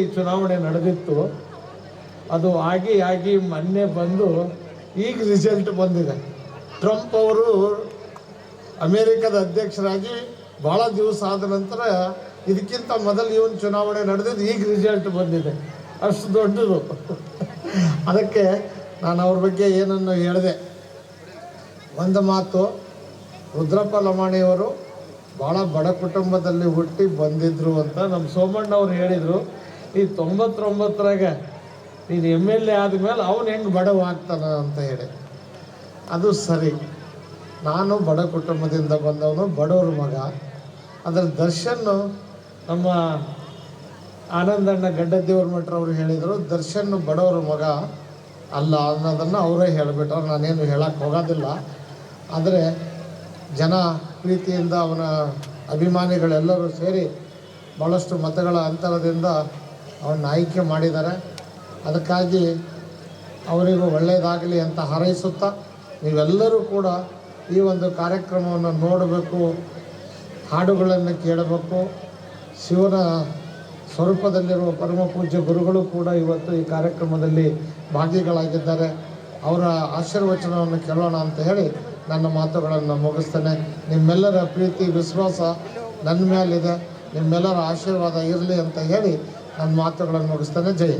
ಈ ಚುನಾವಣೆ ನಡೆದಿತ್ತು, ಅದು ಆಗಿ ಆಗಿ ಮೊನ್ನೆ ಬಂದು ಈಗ ರಿಸಲ್ಟ್ ಬಂದಿದೆ. ಟ್ರಂಪ್ ಅವರು ಅಮೇರಿಕದ ಅಧ್ಯಕ್ಷರಾಗಿ ಭಾಳ ದಿವಸ ಆದ ನಂತರ ಇದಕ್ಕಿಂತ ಮೊದಲು ಇವನು ಚುನಾವಣೆ ನಡೆದಿದ್ದು ಈಗ ರಿಸಲ್ಟ್ ಬಂದಿದೆ. ಅಷ್ಟು ದೊಡ್ಡದು. ಅದಕ್ಕೆ ನಾನು ಅವ್ರ ಬಗ್ಗೆ ಏನನ್ನು ಹೇಳಿದೆ. ಒಂದು ಮಾತು, ರುದ್ರಪ್ಪ ಲಮಾಣಿಯವರು ಭಾಳ ಬಡ ಕುಟುಂಬದಲ್ಲಿ ಹುಟ್ಟಿ ಬಂದಿದ್ರು ಅಂತ ನಮ್ಮ ಸೋಮಣ್ಣ ಅವ್ರು ಹೇಳಿದರು. ಈ ತೊಂಬತ್ತೊಂಬತ್ತರಾಗ ನೀನು ಎಂ ಎಲ್ ಎ ಆದಮೇಲೆ ಅವನು ಹೆಂಗೆ ಬಡವ ಆಗ್ತಾನ ಅಂತ ಹೇಳಿ. ಅದು ಸರಿ. ನಾನು ಬಡ ಕುಟುಂಬದಿಂದ ಬಂದವನು ಬಡವ್ರ ಮಗ. ಅದರ ದರ್ಶನ್ ನಮ್ಮ ಆನಂದಣ್ಣ ಗಡ್ಡದೇವ್ರ ಅವರು ಹೇಳಿದರು ದರ್ಶನ್ ಬಡವರ ಮಗ ಅಲ್ಲ ಅನ್ನೋದನ್ನು ಅವರೇ ಹೇಳಿಬಿಟ್ರು. ನಾನೇನು ಹೇಳಕ್ಕೆ ಹೋಗೋದಿಲ್ಲ. ಆದರೆ ಜನ ಪ್ರೀತಿಯಿಂದ ಅವನ ಅಭಿಮಾನಿಗಳೆಲ್ಲರೂ ಸೇರಿ ಭಾಳಷ್ಟು ಮತಗಳ ಅಂತರದಿಂದ ಅವನ್ನ ಆಯ್ಕೆ ಮಾಡಿದ್ದಾರೆ. ಅದಕ್ಕಾಗಿ ಅವರಿಗೂ ಒಳ್ಳೆಯದಾಗಲಿ ಅಂತ ಹಾರೈಸುತ್ತಾ ನೀವೆಲ್ಲರೂ ಕೂಡ ಈ ಒಂದು ಕಾರ್ಯಕ್ರಮವನ್ನು ನೋಡಬೇಕು, ಹಾಡುಗಳನ್ನು ಕೇಳಬೇಕು. ಶಿವನ ಸ್ವರೂಪದಲ್ಲಿರುವ ಪರಮ ಪೂಜ್ಯ ಗುರುಗಳು ಕೂಡ ಇವತ್ತು ಈ ಕಾರ್ಯಕ್ರಮದಲ್ಲಿ ಭಾಗಿಗಳಾಗಿದ್ದಾರೆ. ಅವರ ಆಶೀರ್ವಚನವನ್ನು ಕೇಳೋಣ ಅಂತ ಹೇಳಿ ನನ್ನ ಮಾತುಗಳನ್ನು ಮುಗಿಸ್ತೇನೆ. ನಿಮ್ಮೆಲ್ಲರ ಪ್ರೀತಿ, ವಿಶ್ವಾಸ ನನ್ನ ಮೇಲಿದೆ. ನಿಮ್ಮೆಲ್ಲರ ಆಶೀರ್ವಾದ ಇರಲಿ ಅಂತ ಹೇಳಿ ನನ್ನ ಮಾತುಗಳನ್ನು ಮುಗಿಸ್ತೇನೆ ಜೈ.